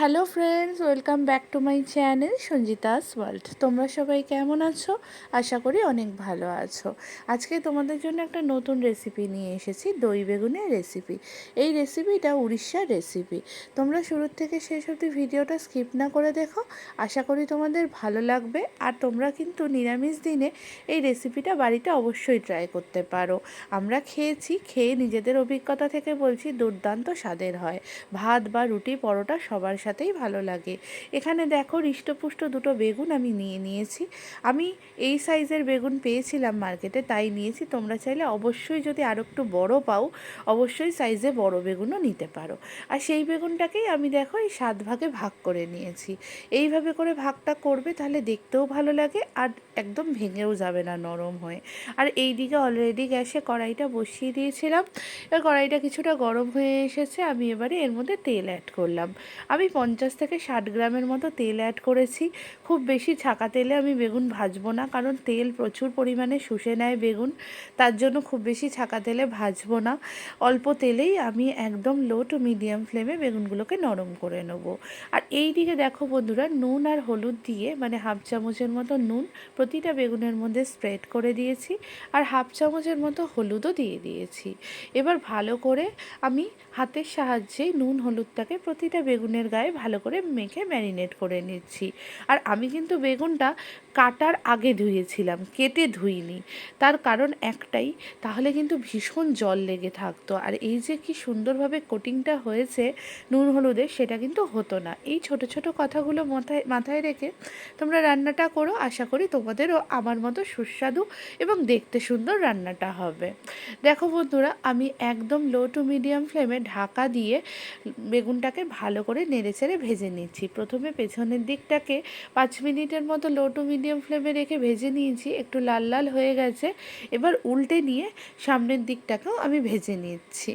Hello friends welcome back to my channel Sanjita's world তোমরা সবাই কেমন আছো? আশা করি অনেক ভালো আছো। আজকে তোমাদের জন্য একটা নতুন রেসিপি নিয়ে এসেছি, দই বেগুনের রেসিপি এই রেসিপিটা উড়িষ্যার রেসিপি তোমরা শুরুর থেকে শেষ অবধি ভিডিওটা স্কিপ না করে দেখো। আশা করি তোমাদের ভালো লাগবে। আর তোমরা কিন্তু নিরামিষ দিনে এই রেসিপিটা বাড়িতে অবশ্যই ট্রাই করতে পারো। আমরা খেয়েছি, খেয়ে নিজেদের অভিজ্ঞতা থেকে বলছি, দুর্দান্ত স্বাদের হয়। ভাত বা রুটি, পরোটা সবার সাথেই ভালো লাগে। এখানে দেখো হৃষ্টপুষ্ট দুটো বেগুন আমি নিয়ে নিয়েছি। আমি এই সাইজের বেগুন পেয়েছিলাম মার্কেটে, তাই নিয়েছি। তোমরা চাইলে অবশ্যই যদি আরও একটু বড় পাও, অবশ্যই সাইজে বড় বেগুনও নিতে পারো। আর সেই বেগুনটাকেই আমি দেখো এই সাত ভাগে ভাগ করে নিয়েছি। এইভাবে করে ভাগটা করবে তাহলে দেখতেও ভালো লাগে আর একদম ভেঙেও যাবে না, নরম হয়ে। আর এই দিকে অলরেডি গ্যাসে কড়াইটা বসিয়ে দিয়েছিলাম। এবার কড়াইটা কিছুটা গরম হয়ে এসেছে, আমি এবারে এর মধ্যে তেল অ্যাড করলাম। আমি পঞ্চাশ থেকে ষাট গ্রামের মতো তেল অ্যাড করেছি। খুব বেশি ছাকা তেলে আমি বেগুন ভাজবো না, কারণ তেল প্রচুর পরিমাণে শুষে নেয় বেগুন, তার জন্য খুব বেশি ছাকা তেলে ভাজবো না। অল্প তেলেই আমি একদম লো টু মিডিয়াম ফ্লেমে বেগুনগুলোকে নরম করে নেব। আর এই দিকে দেখো বন্ধুরা, নুন আর হলুদ দিয়ে মানে হাফ চামচের মতো নুন প্রতিটা বেগুনের মধ্যে স্প্রেড করে দিয়েছি, আর হাফ চামচের মতো হলুদও দিয়ে দিয়েছি। এবার ভালো করে আমি হাতের সাহায্যে নুন হলুদটাকে প্রতিটা বেগুনের গায়ে ভালো করে মেখে ম্যারিনেট করে নিচ্ছি। আর আমি কিন্তু বেগুনটা কাটার আগে ধুয়েছিলাম, কেটে ধুইনি। তার কারণ একটাই, তাহলে কিন্তু ভীষণ জল লেগে থাকতো। আর এই যে কি সুন্দরভাবে কোটিংটা হয়েছে নুন হলুদের সেটা কিন্তু হতো না। এই ছোট ছোট কথাগুলো মাথায় মাথায় রেখে তোমরা রান্নাটা করো। আশা করি তোমাদেরও আমার মতো সুস্বাদু এবং দেখতে সুন্দর রান্নাটা হবে। দেখো বন্ধুরা, আমি একদম লো টু মিডিয়াম ফ্লেমে ঢাকা দিয়ে বেগুনটাকে ভালো করে নেড়ে চেড়ে ভেজে নিচ্ছি। প্রথমে পেছনের দিকটাকে পাঁচ মিনিটের মতো লো টু মিডিয়াম ফ্লেমে রেখে ভেজে নিয়েছি, একটু লাল লাল হয়ে গেছে। এবার উল্টে নিয়ে সামনের দিকটাকেও আমি ভেজে নিচ্ছি।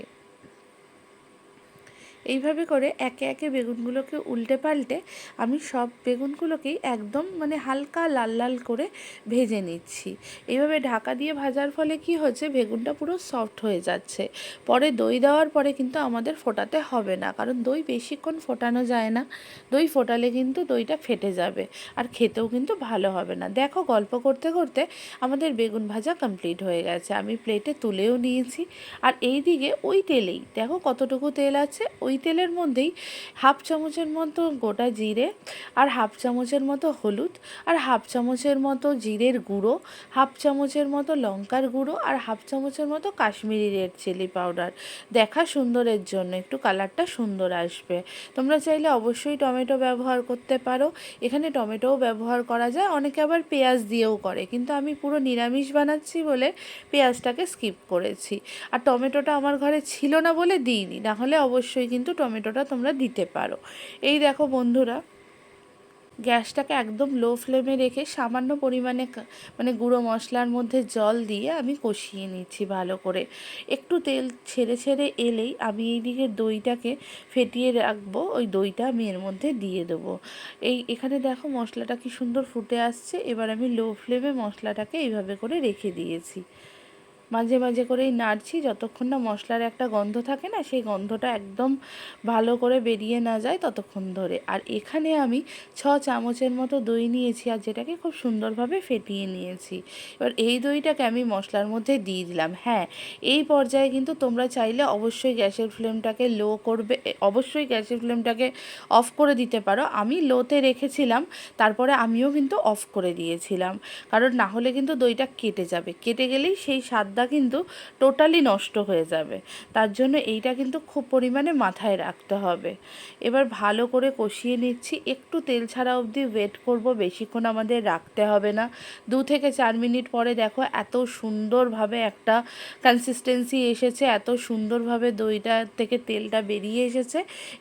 এইভাবে করে একে একে বেগুনগুলোকে উল্টে পাল্টে আমি সব বেগুনগুলোকেই একদম মানে হালকা লাল লাল করে ভেজে নিচ্ছি। এইভাবে ঢাকা দিয়ে ভাজার ফলে কি হচ্ছে? বেগুনটা পুরো সফট হয়ে যাচ্ছে। পরে দই দেওয়ার পরে কিন্তু আমাদের ফোটাতে হবে না, কারণ দই বেশিক্ষণ ফোটানো যায় না। দই ফোটালে কিন্তু দইটা ফেটে যাবে আর খেতেও কিন্তু ভালো হবে না। দেখো গল্প করতে করতে আমাদের বেগুন ভাজা কমপ্লিট হয়ে গেছে। আমি প্লেটে তুলেও নিয়েছি। আর এই দিকে ওই তেলেই, দেখো কতটুকু তেল আছে? ওই তেলের মধ্যেই হাফ চামচের মতো গোটা জিরে আর হাফ চামচের মতো হলুদ আর হাফ চামচের মতো জিরের গুঁড়ো, হাফ চামচের মতো লঙ্কার গুঁড়ো আর হাফ চামচের মতো কাশ্মীরি রেড চিলি পাউডার। দেখা সুন্দরের জন্য, একটু কালারটা সুন্দর আসবে। তোমরা চাইলে অবশ্যই টমেটো ব্যবহার করতে পারো। এখানে টমেটোও ব্যবহার করা যায়, অনেকে আবার পেঁয়াজ দিয়েও করে। কিন্তু আমি পুরো নিরামিষ বানাচ্ছি বলে পেঁয়াজটাকে স্কিপ করেছি। আর টমেটোটা আমার ঘরে ছিল না বলে দিইনি, না হলে অবশ্যই কিন্তু কিন্তু টমেটোটা তোমরা দিতে পারো। এই দেখো বন্ধুরা, গ্যাসটাকে একদম লো ফ্লেমে রেখে সামান্য পরিমাণে মানে গুঁড়ো মশলার মধ্যে জল দিয়ে আমি কষিয়ে নিচ্ছি ভালো করে। একটু তেল ছেড়ে ছেড়ে এলেই আমি এই দিকে দইটাকে ফেটিয়ে রাখব, ওই দইটা আমি এর মধ্যে দিয়ে দেবো। এই এখানে দেখো মশলাটা কি সুন্দর ফুটে আসছে, এবার আমি লো ফ্লেমে মশলাটাকে এইভাবে করে রেখে দিয়েছি। মাঝে মাঝে করেই নাড়ছি, যতক্ষণ না মশলার একটা গন্ধ থাকে না, সেই গন্ধটা একদম ভালো করে বেরিয়ে না যায় ততক্ষণ ধরে। আর এখানে আমি ছ চামচের মতো দই নিয়েছি আর যেটাকে খুব সুন্দরভাবে ফেটিয়ে নিয়েছি। এবার এই দইটাকে আমি মশলার মধ্যে দিয়ে দিলাম। হ্যাঁ এই পর্যায়ে কিন্তু তোমরা চাইলে অবশ্যই গ্যাসের ফ্লেমটাকে লো করবে অবশ্যই গ্যাসের ফ্লেমটাকে অফ করে দিতে পারো। আমি লোতে রেখেছিলাম, তারপরে আমিও কিন্তু অফ করে দিয়েছিলাম। কারণ না হলে কিন্তু দইটা কেটে যাবে। কেটে গেলেই সেই স্বাদটা স্বাদটা কিন্তু টোটালি নষ্ট হয়ে যাবে। তার জন্য এইটা কিন্তু খুব পরিমাণে মাথায় রাখতে হবে। এবার ভালো করে কষিয়ে নিচ্ছি। একটু তেল ছাড়া অবধি ওয়েট করব, বেশিক্ষণ আমাদের রাখতে হবে না। দু থেকে চার মিনিট পরে দেখো এত সুন্দরভাবে একটা কনসিস্টেন্সি এসেছে, এত সুন্দরভাবে দইটা থেকে তেলটা বেরিয়ে এসেছে।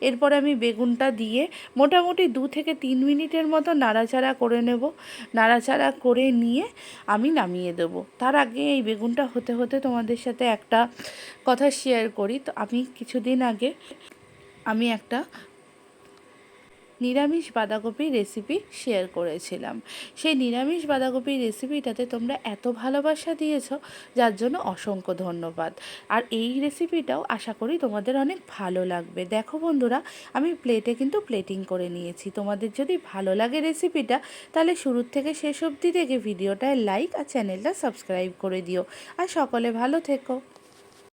এরপরে আমি বেগুনটা দিয়ে মোটামুটি দু থেকে তিন মিনিটের মতো নাড়াচাড়া করে নেব। নাড়াচাড়া করে নিয়ে আমি নামিয়ে দেবো। তার আগে এই বেগুনটা হতে হতে হতে তোমাদের সাথে একটা কথা শেয়ার করি। তো আমি কিছুদিন আগে আমি একটা নিরামিষ বাঁধাকপির রেসিপি শেয়ার করেছিলাম। সেই নিরামিষ বাঁধাকপির রেসিপিটাতে তোমরা এত ভালোবাসা দিয়েছ, যার জন্য অসংখ্য ধন্যবাদ। আর এই রেসিপিটাও আশা করি তোমাদের অনেক ভালো লাগবে। দেখো বন্ধুরা, আমি প্লেটে কিন্তু প্লেটিং করে নিয়েছি। তোমাদের যদি ভালো লাগে রেসিপিটা তাহলে শুরুর থেকে শেষ অবধি দেখে ভিডিওটায় লাইক আর চ্যানেলটা সাবস্ক্রাইব করে দিও। আর সকলে ভালো থেকো।